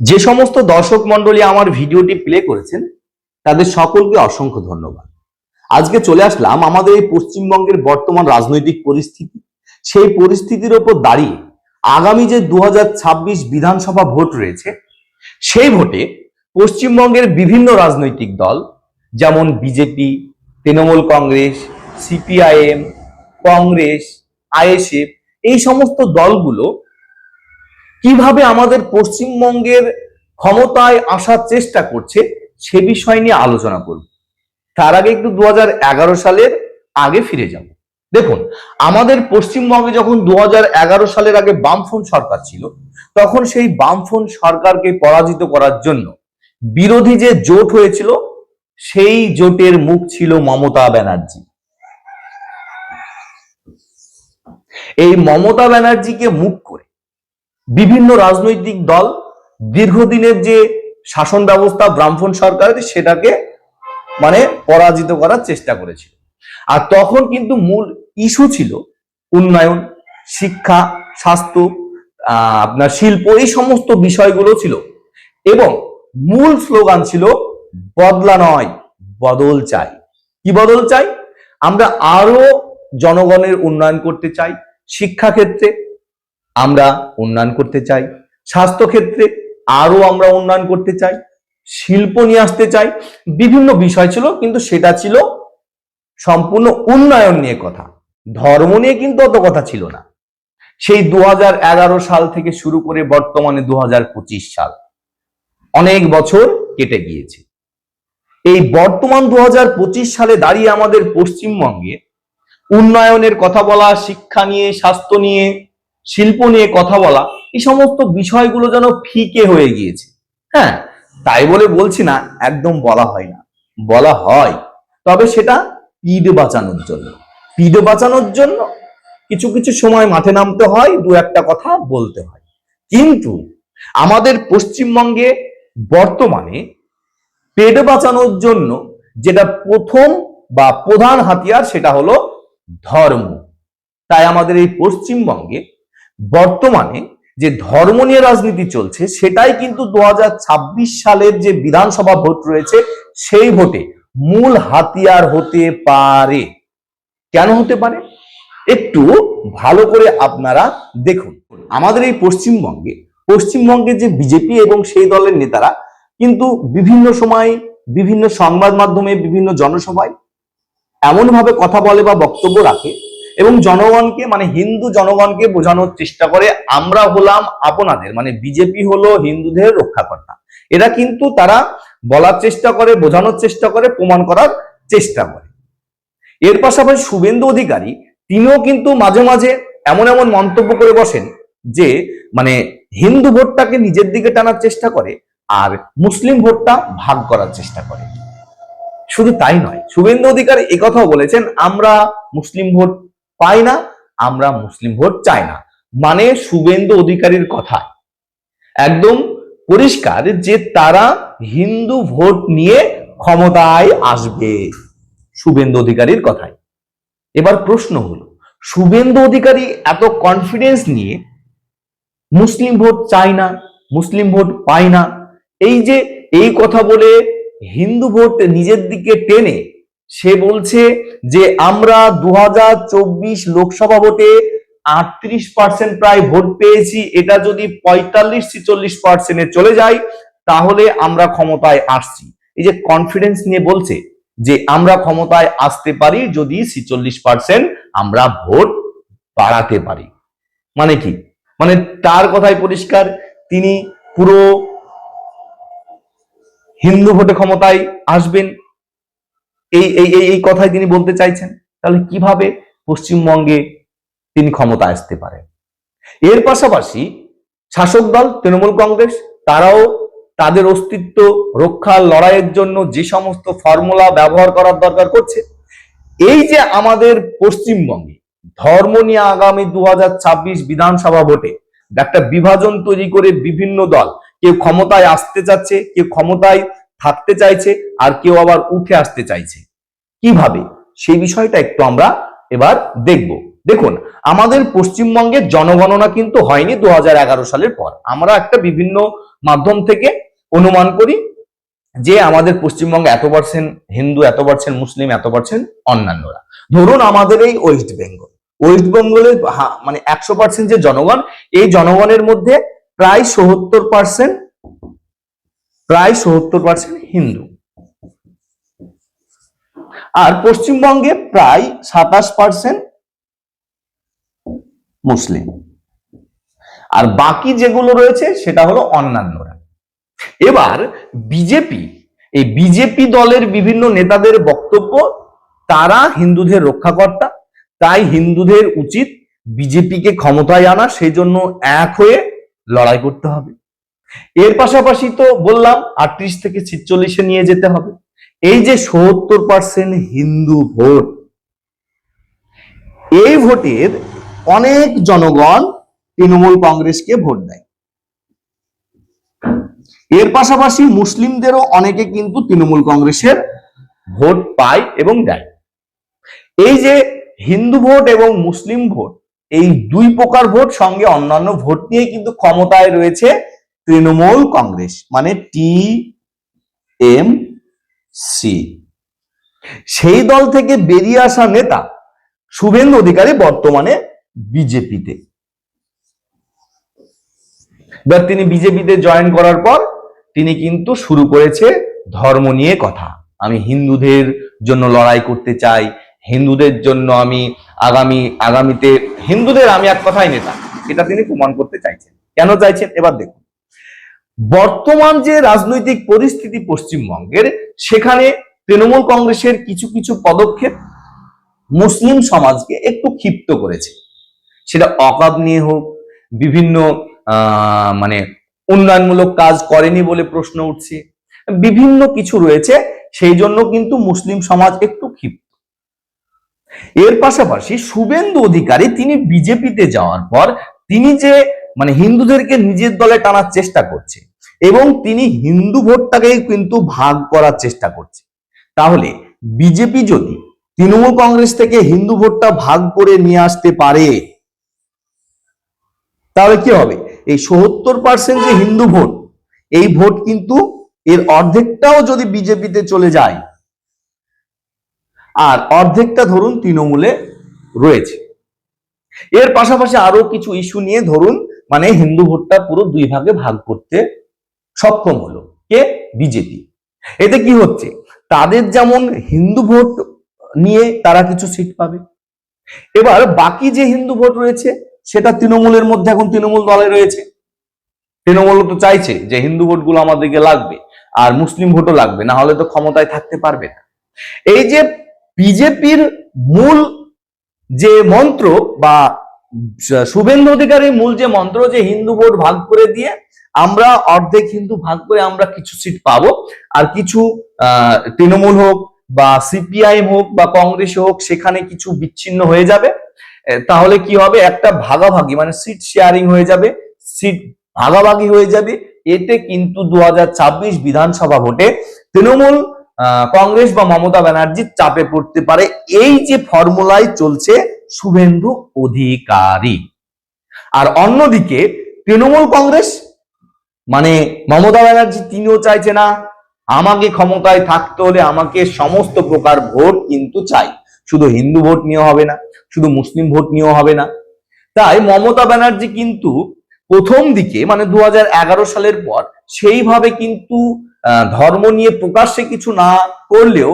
যে সমস্ত দর্শক মন্ডলী আমার ভিডিওটি প্লে করেছেন, তাদের সকলকে অসংখ্য ধন্যবাদ। আজকে চলে আসলাম আমাদের এই পশ্চিমবঙ্গের বর্তমান রাজনৈতিক পরিস্থিতি। সেই পরিস্থিতির ওপর দাঁড়িয়ে আগামী যে দু হাজার ছাব্বিশ বিধানসভা ভোট রয়েছে, সেই ভোটে পশ্চিমবঙ্গের বিভিন্ন রাজনৈতিক দল, যেমন BJP, Trinamool Congress, CPIM, Congress, ISF, এই সমস্ত দলগুলো কীভাবে আমাদের পশ্চিমবঙ্গের ক্ষমতায় আসার চেষ্টা করছে, সে বিষয় নিয়ে আলোচনা করব। তার আগে একটু দু হাজার এগারো সালের আগে ফিরে যাব। দেখুন, আমাদের পশ্চিমবঙ্গে যখন দু সালের আগে বামফ্রন্ট সরকার ছিল, তখন সেই বামফ্রন্ট সরকারকে পরাজিত করার জন্য বিরোধী যে জোট হয়েছিল, সেই জোটের মুখ ছিল মমতা ব্যানার্জি। এই মমতা ব্যানার্জিকে মুখ বিভিন্ন রাজনৈতিক দল দীর্ঘদিনের যে শাসন ব্যবস্থা ব্রাহ্মণ সরকারের সেটাকে মানে পরাজিত করার চেষ্টা করেছিল। আর তখন কিন্তু মূল ইস্যু ছিল উন্নয়ন, শিক্ষা, স্বাস্থ্য আপনার শিল্প, এই সমস্ত বিষয়গুলো ছিল। এবং মূল স্লোগান ছিল, বদলা নয়, বদল চাই। কি বদল চাই? আমরা আরও জনগণের উন্নয়ন করতে চাই শিক্ষা ক্ষেত্রে আমরা উন্নয়ন করতে চাই। স্বাস্থ্য ক্ষেত্রে আরও আমরা উন্নয়ন করতে চাই। শিল্প নিয়ে আসতে চাই। বিভিন্ন বিষয় ছিল, কিন্তু সেটা ছিল সম্পূর্ণ উন্নয়ন নিয়ে কথা। ধর্ম নিয়ে কিন্তু অত কথা ছিল না। সেই দু হাজার এগারো সাল থেকে শুরু করে বর্তমানে দু হাজার পঁচিশ সাল অনেক বছর কেটে গিয়েছে। এই বর্তমান দু হাজার পঁচিশ সালে দাঁড়িয়ে আমাদের পশ্চিমবঙ্গে উন্নয়নের কথা বলা, শিক্ষা নিয়ে, স্বাস্থ্য নিয়ে শিল্প নিয়ে কথা বলা, এই সমস্ত বিষয়গুলো যেন ফিকে হয়ে গিয়েছে। হ্যাঁ তাই বলে বলছি না, একদম বলা হয় না। বলা হয়, তবে সেটা পিড বাঁচানোর জন্য। পিড বাঁচানোর জন্য কিছু কিছু সময় মাঠে নামতে হয়, দু একটা কথা বলতে হয়। কিন্তু আমাদের পশ্চিমবঙ্গে বর্তমানে পেট বাঁচানোর জন্য যেটা প্রথম বা প্রধান হাতিয়ার সেটা হলো ধর্ম। তাই আমাদের এই পশ্চিমবঙ্গে বর্তমানে যে ধর্ম নিয়ে রাজনীতি চলছে, সেটাই কিন্তু দু হাজার ছাব্বিশ সালের যে বিধানসভা ভোট রয়েছে, সেই ভোটে মূল হাতিয়ার হতে পারে। কেন হতে পারে? একটু ভালো করে আপনারা দেখুন। আমাদের এই পশ্চিমবঙ্গে পশ্চিমবঙ্গের যে বিজেপি এবং সেই দলের নেতারা কিন্তু বিভিন্ন সময় বিভিন্ন সংবাদ মাধ্যমে, বিভিন্ন জনসভায় এমন ভাবে কথা বলে বা বক্তব্য রাখে এবং জনগণকে মানে হিন্দু জনগণকে বোঝানোর চেষ্টা করে, আমরা হলাম আপনাদের মানে বিজেপি হলো হিন্দুদের রক্ষাকর্তা। এরা কিন্তু তারা বলার চেষ্টা করে, বোঝানোর চেষ্টা করে, প্রমাণ করার চেষ্টা করে। এর পাশাপাশি শুভেন্দু অধিকারী, তিনিও কিন্তু মাঝে মাঝে এমন এমন মন্তব্য করে বসেন যে মানে হিন্দু ভোটটাকে নিজের দিকে টানার চেষ্টা করে, আর মুসলিম ভোটটা ভাগ করার চেষ্টা করে। শুধু তাই নয়, শুভেন্দু অধিকারী একথাও বলেছেন, আমরা মুসলিম ভোট পাই না, আমরা মুসলিম ভোট চাই না। মানে শুভেন্দু অধিকারীর কথা। একদম পরিষ্কার যে তারা হিন্দু ভোট নিয়ে ক্ষমতায় আসবে শুভেন্দু অধিকারীর কথায় এবার প্রশ্ন হলো, শুভেন্দু অধিকারী এত কনফিডেন্স নিয়ে মুসলিম ভোট চাই না, মুসলিম ভোট পায় না, এই যে এই কথা বলে হিন্দু ভোট নিজের দিকে টেনে সে বলছে যে আমরা দু হাজার চব্বিশ লোকসভা ভোটে আটত্রিশ পার্সেন্ট প্রায় ভোট পেয়েছি, এটা যদি পঁয়তাল্লিশ, ছিচল্লিশ পার্সেন্টে চলে যায়, তাহলে আমরা ক্ষমতায় আসছি। এই যে কনফিডেন্স নিয়ে বলছে যে আমরা ক্ষমতায় আসতে পারি যদি ছিচল্লিশ পার্সেন্ট আমরা ভোট বাড়াতে পারি। মানে কি? মানে তার কথাই পরিষ্কার, তিনি পুরো হিন্দু ভোটে ক্ষমতায় আসবেন এই এই এই কথাই তিনি বলতে চাইছেন। তাহলে কীভাবে পশ্চিমবঙ্গে তিনি ক্ষমতা আসতে পারেন? এর পাশাপাশি শাসক দল, তৃণমূল কংগ্রেস, তারাও তাদের অস্তিত্ব রক্ষার লড়াইয়ের জন্য যে সমস্ত ফর্মুলা ব্যবহার করার দরকার করছে, এই যে আমাদের পশ্চিমবঙ্গে ধর্ম নিয়ে আগামী দু হাজার ছাব্বিশ বিধানসভা ভোটে একটা বিভাজন তৈরি করে বিভিন্ন দল, কেউ ক্ষমতায় আসতে চাচ্ছে, কেউ ক্ষমতায় থাকতে চাইছে আর কেউ আবার উঠে আসতে চাইছে। কীভাবে? সেই বিষয়টা একটু আমরা এবার দেখব। দেখুন, আমাদের পশ্চিমবঙ্গের জনগণনা কিন্তু হয়নি দু হাজার এগারো সালের পর। আমরা একটা বিভিন্ন মাধ্যম থেকে অনুমান করি যে আমাদের পশ্চিমবঙ্গে এত পার্সেন্ট হিন্দু, এত পার্সেন্ট মুসলিম, এত পার্সেন্ট অন্যান্যরা। ধরুন আমাদের এই ওয়েস্ট বেঙ্গল ওয়েস্ট বেঙ্গলের মানে একশো পার্সেন্ট যে জনগণ, এই জনগণের মধ্যে প্রায় সত্তর পার্সেন্ট প্রায় সত্তর পার্সেন্ট হিন্দু। আর পশ্চিমবঙ্গে প্রায় সাতাশ পার্সেন্ট মুসলিম। আর বাকি যেগুলো রয়েছে, সেটা হলো অন্যান্যরা। এবার বিজেপি, এই বিজেপি দলের বিভিন্ন নেতাদের বক্তব্য, তারা হিন্দুদের রক্ষাকর্তা, তাই হিন্দুদের উচিত বিজেপিকে ক্ষমতায় আনা সেই জন্য এক হয়ে লড়াই করতে হবে। এর পাশাপাশি তো বললাম আটত্রিশ থেকে ছিচল্লিশে নিয়ে যেতে হবে। এই যে সত্তর পার্সেন্ট হিন্দু ভোট, এই ভোটের অনেক জনগণ তৃণমূল কংগ্রেসকে ভোট দেয়। এর পাশাপাশি মুসলিমদেরও অনেকে কিন্তু তৃণমূল কংগ্রেসের ভোট পায় এবং দেয়। এই যে হিন্দু ভোট এবং মুসলিম ভোট, এই দুই প্রকার ভোট সঙ্গে অন্যান্য ভোট নিয়ে কিন্তু ক্ষমতায় রয়েছে তৃণমূল কংগ্রেস মানে টি এম সি। সেই দল থেকে বেরিয়ে আসা নেতা শুভেন্দু অধিকারী বর্তমানে বিজেপিতে। এবার তিনি বিজেপিতে জয়েন করার পর তিনি কিন্তু শুরু করেছে ধর্ম নিয়ে কথা। আমি হিন্দুদের জন্য লড়াই করতে চাই, হিন্দুদের জন্য আমি আগামী, আগামীতে, হিন্দুদের আমি এক কথাই নেতা, এটা তিনি প্রমাণ করতে চাইছেন। কেন চাইছেন? এবার দেখুন। বর্তমান যে রাজনৈতিক পরিস্থিতি পশ্চিমবঙ্গের, সেখানে তৃণমূল কংগ্রেসের কিছু কিছু পদক্ষেপ মুসলিম সমাজকে একটু ক্ষিপ্ত করেছে। সেটা অকাব নিয়ে হোক, বিভিন্ন মানে উন্নয়নমূলক কাজ করেনি বলে প্রশ্ন উঠছে, বিভিন্ন কিছু রয়েছে, সেই জন্য কিন্তু মুসলিম সমাজ একটু ক্ষিপ্ত। এর পাশাপাশি শুভেন্দু অধিকারী, তিনি বিজেপিতে যাওয়ার পর, তিনি যে মানে হিন্দুদেরকে নিজের দলে টানার চেষ্টা করছে। এবং তিনি হিন্দু ভোটটাকে কিন্তু ভাগ করার চেষ্টা করছে। তাহলে বিজেপি যদি তৃণমূল কংগ্রেস থেকে হিন্দু ভোটটা ভাগ করে নিয়ে আসতে পারে, তাহলে কি হবে? এই সত্তর পার্সেন্ট যে হিন্দু ভোট, এই ভোট কিন্তু এর অর্ধেকটাও যদি বিজেপিতে চলে যায়, আর অর্ধেকটা ধরুন তৃণমূলে রয়েছে। এর পাশাপাশি আরও কিছু ইস্যু নিয়ে ধরুন মানে হিন্দু ভোটটা পুরো দুই ভাগে ভাগ করতে সক্ষম হলো। কে? বিজেপি। এতে কি হচ্ছে? তাদের যেমন হিন্দু ভোট নিয়ে তারা কিছু সিট পাবে। এবার বাকি যে হিন্দু ভোট রয়েছে, সেটা তৃণমূলের মধ্যে এখন তৃণমূল দলে রয়েছে। তৃণমূল তো চাইছে যে হিন্দু ভোটগুলো আমাদেরকে লাগবে, আর মুসলিম ভোটও লাগবে, না হলে তো ক্ষমতায় থাকতে পারবে না। এই যে বিজেপির মূল যে মন্ত্র বা শুভেন্দু অধিকারীর মূল যে মন্ত্র, যে হিন্দু ভোট ভাগ করে দিয়ে আমরা অর্ধেক হিন্দু ভাগ করে আমরা কিছু সিট পাবো। আর কিছু তৃণমূল হোক বা সিপিআইএম হোক বা কংগ্রেস হোক, সেখানে কিছু বিচ্ছিন্ন হয়ে যাবে। তাহলে কি হবে? একটা ভাগাভাগি মানে সিট শেয়ারিং হয়ে যাবে সিট ভাগাভাগি হয়ে যাবে। এতে কিন্তু দু হাজার ছাব্বিশ বিধানসভা ভোটে তৃণমূল কংগ্রেস বা মমতা ব্যানার্জির চাপে পড়তে পারে। এই যে ফর্মুলায় চলছে শুভেন্দু অধিকারী। আর অন্যদিকে তৃণমূল কংগ্রেস মানে মমতা ব্যানার্জি তিনিও চাইছে না। আমাকে ক্ষমতায় থাকতে হলে আমাকে সমস্ত প্রকার ভোট কিন্তু চাই। শুধু হিন্দু ভোট নিয়ে হবে না, শুধু মুসলিম ভোট নিয়েও হবে না। তাই মমতা ব্যানার্জি কিন্তু প্রথম দিকে মানে দু হাজার এগারো সালের পর, সেইভাবে কিন্তু ধর্ম নিয়ে প্রকাশ্যে কিছু না করলেও,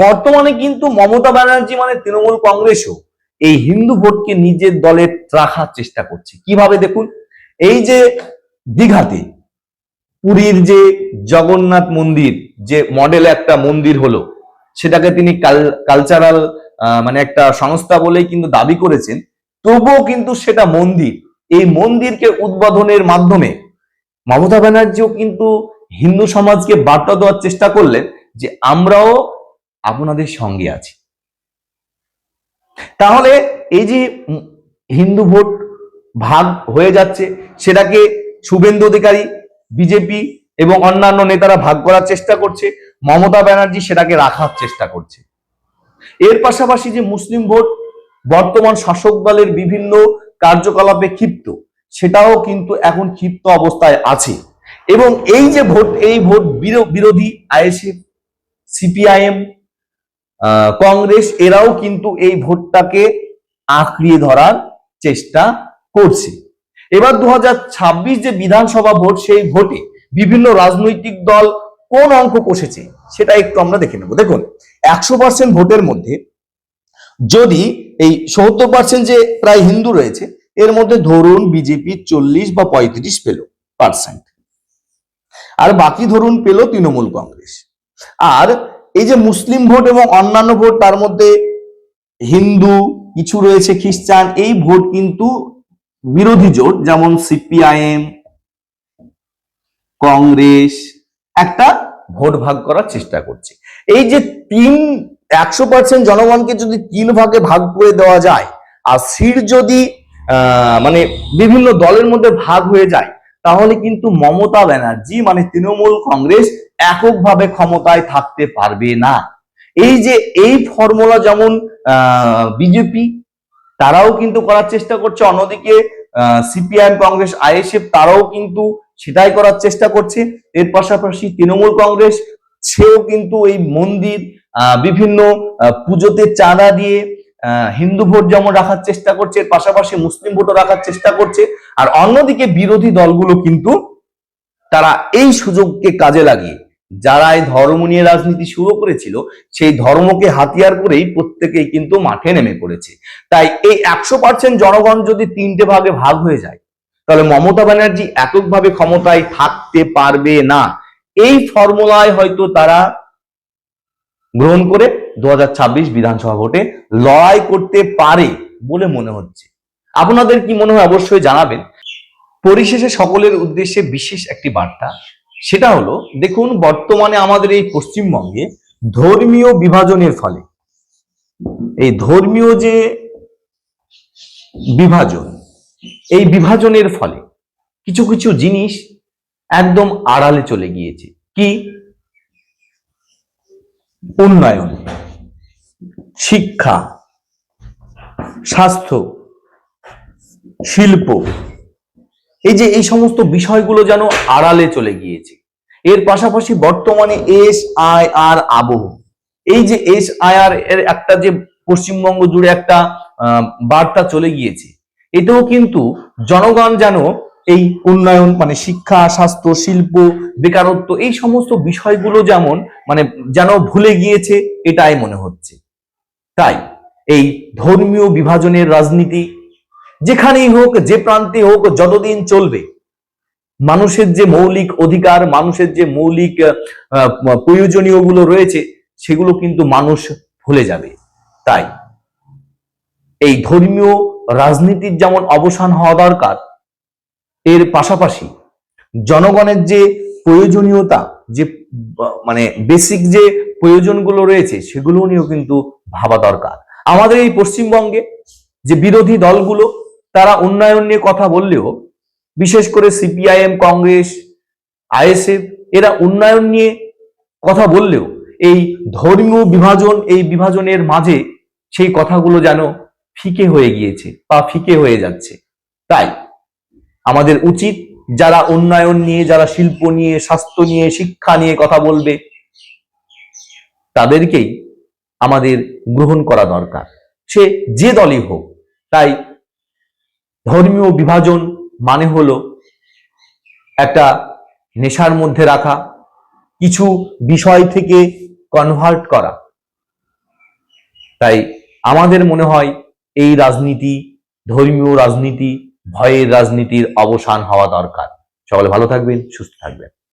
বর্তমানে কিন্তু মমতা ব্যানার্জি মানে তৃণমূল কংগ্রেসও এই হিন্দু ভোটকে নিজের দলে রাখার চেষ্টা করছে। কীভাবে দেখুন? এই যে দীঘাতে, পুরীর যে জগন্নাথ মন্দির, যে মডেল একটা মন্দির হলো, সেটাকে তিনি কালচারাল মানে একটা সংস্থা বলেই কিন্তু দাবি করেছেন, তবুও কিন্তু সেটা মন্দির এই মন্দিরকে উদ্বোধনের মাধ্যমে মমতা ব্যানার্জিও কিন্তু হিন্দু সমাজকে বার্তা দেওয়ার চেষ্টা করলেন যে আমরাও আপনাদের সঙ্গে আছি। তাহলে এই যে হিন্দু ভোট ভাগ হয়ে যাচ্ছে, সেটাকে শুভেন্দু অধিকারী, বিজেপি এবং অন্যান্য নেতারা ভাগ করার চেষ্টা করছে, মমতা ব্যানার্জি সেটাকে রাখার চেষ্টা করছে। এর পাশাপাশি যে মুসলিম ভোট বর্তমান শাসক দলের বিভিন্ন কার্যকলাপে ক্ষিপ্ত, সেটাও কিন্তু এখন ক্ষিপ্ত অবস্থায় আছে। এবং এই যে ভোট, এই ভোট বিরো- বিরোধী আইএসএফ, সিপিআইএম কংগ্রেস, এরাও কিন্তু এই ভোটটাকে আঁকড়িয়ে ধরার চেষ্টা করছে। এবার দু হাজার ছাব্বিশ যে বিধানসভা ভোট, সেই ভোটে বিভিন্ন রাজনৈতিক দল কোন অঙ্ক কষেছে, সেটা একটু আমরা দেখে নেব। দেখুন, একশো পার্সেন্ট ভোটের মধ্যে যদি এই সত্তর পার্সেন্ট যে প্রায় হিন্দু রয়েছে, এর মধ্যে ধরুন বিজেপি চল্লিশ বা পঁয়ত্রিশ পেল পার্সেন্ট আর বাকি ধরুন পেল তৃণমূল কংগ্রেস। আর এই যে মুসলিম ভোট এবং অন্যান্য ভোট, তার মধ্যে হিন্দু, কিছু রয়েছে খ্রিস্টান, এই ভোট কিন্তু বিরোধী জোট, যেমন সিপিআইএম কংগ্রেস, একটা ভোট ভাগ করার চেষ্টা করছে। এই যে তিন একশো পার্সেন্ট জনগণকে যদি তিন ভাগে ভাগ করে দেওয়া যায়, আর সিট যদি মানে বিভিন্ন দলের মধ্যে ভাগ হয়ে যায়, তাহলে কিন্তু মমতা ব্যানার্জি মানে তৃণমূল কংগ্রেস এককভাবে ক্ষমতায় থাকতে পারবে না। এই যে, এই ফর্মুলা যেমন বিজেপি তারাও কিন্তু করার চেষ্টা করছে, অন্যদিকে সিপিআইএম কংগ্রেস আইএসএফ তারাও কিন্তু সেটাই করার চেষ্টা করছে। এর পাশাপাশি তৃণমূল কংগ্রেস, সেও কিন্তু এই মন্দির বিভিন্ন পুজোতে চাঁদা দিয়ে হিন্দু ভোট যেমন রাখার চেষ্টা করছে, এর পাশাপাশি মুসলিম ভোটও রাখার চেষ্টা করছে। আর অন্যদিকে বিরোধী দলগুলো কিন্তু তারা এই সুযোগকে কাজে লাগিয়ে, যারা এই ধর্ম নিয়ে রাজনীতি শুরু করেছিল, সেই ধর্মকে হাতিয়ার করেই প্রত্যেকেই কিন্তু মাঠে নেমে পড়েছে। তাই এই একশো পার্সেন্ট জনগণ যদি তিনটে ভাগে ভাগ হয়ে যায়, তাহলে মমতা ব্যানার্জি এককভাবে ক্ষমতায় থাকতে পারবে না। এই ফর্মুলায় হয়তো তারা গ্রহণ করে দু বিধানসভা ভোটে লড়াই করতে পারে বলে মনে হচ্ছে। আপনাদের কি মনে হয় অবশ্যই জানাবেন। পরিশেষে সকলের উদ্দেশ্যে বিশেষ একটি বার্তা, সেটা হলো, দেখুন, বর্তমানে আমাদের এই পশ্চিমবঙ্গে ধর্মীয় বিভাজনের ফলে, এই ধর্মীয় যে বিভাজন, এই বিভাজনের ফলে কিছু কিছু জিনিস একদম আড়ালে চলে গিয়েছে। কি? উন্নয়ন, শিক্ষা, স্বাস্থ্য, শিল্প, এই যে এই সমস্ত বিষয়গুলো যেন আড়ালে চলে গিয়েছে। এর পাশাপাশি বর্তমানে এস আই আর আবহ, এই যে এস আই আর এর একটা যে পশ্চিমবঙ্গ জুড়ে একটা বার্তা চলে গিয়েছে এটাও কিন্তু জনগণ যেন এই উন্নয়ন মানে শিক্ষা, স্বাস্থ্য, শিল্প, বেকারত্ব, এই সমস্ত বিষয়গুলো যেমন মানে যেন ভুলে গিয়েছে, এটাই মনে হচ্ছে। তাই এই ধর্মীয় বিভাজনের রাজনীতি, যেখানেই হোক, যে প্রান্তে হোক, যতদিন চলবে, মানুষের যে মৌলিক অধিকার, মানুষের যে মৌলিক প্রয়োজনীয়গুলো রয়েছে, সেগুলো কিন্তু মানুষ ভুলে যাবে। তাই এই ধর্মীয় রাজনীতির যেমন অবসান হওয়া দরকার এর পাশাপাশি জনগণের যে প্রয়োজনীয়তা, যে মানে বেসিক যে প্রয়োজনগুলো রয়েছে, সেগুলো নিয়েও কিন্তু ভাবা দরকার। আমাদের এই পশ্চিমবঙ্গে যে বিরোধী দলগুলো, তারা উন্নয়ন নিয়ে কথা বললেও, বিশেষ করে সিপিআইএম কংগ্রেস আইএসএফ এরা উন্নয়ন নিয়ে কথা বললেও, এই ধর্মীয় বিভাজন, এই বিভাজনের মাঝে সেই কথাগুলো যেন ফিকে হয়ে গিয়েছে বা ফিকে হয়ে যাচ্ছে। তাই আমাদের উচিত যারা উন্নয়ন নিয়ে, যারা শিল্প নিয়ে, স্বাস্থ্য নিয়ে, শিক্ষা নিয়ে কথা বলবে, তাদেরকেই আমাদের গ্রহণ করা দরকার। সে যে দলই হোক, তাই ধর্মীয় বিভাজন মানে হলো একটা নেশার মধ্যে রাখা, কিছু বিষয় থেকে কনভার্ট করা। তাই আমাদের মনে হয় এই রাজনীতি, ধর্মীয় রাজনীতি ভয়ের রাজনীতির অবসান হওয়া দরকার। সকলে ভালো থাকবেন সুস্থ থাকবেন।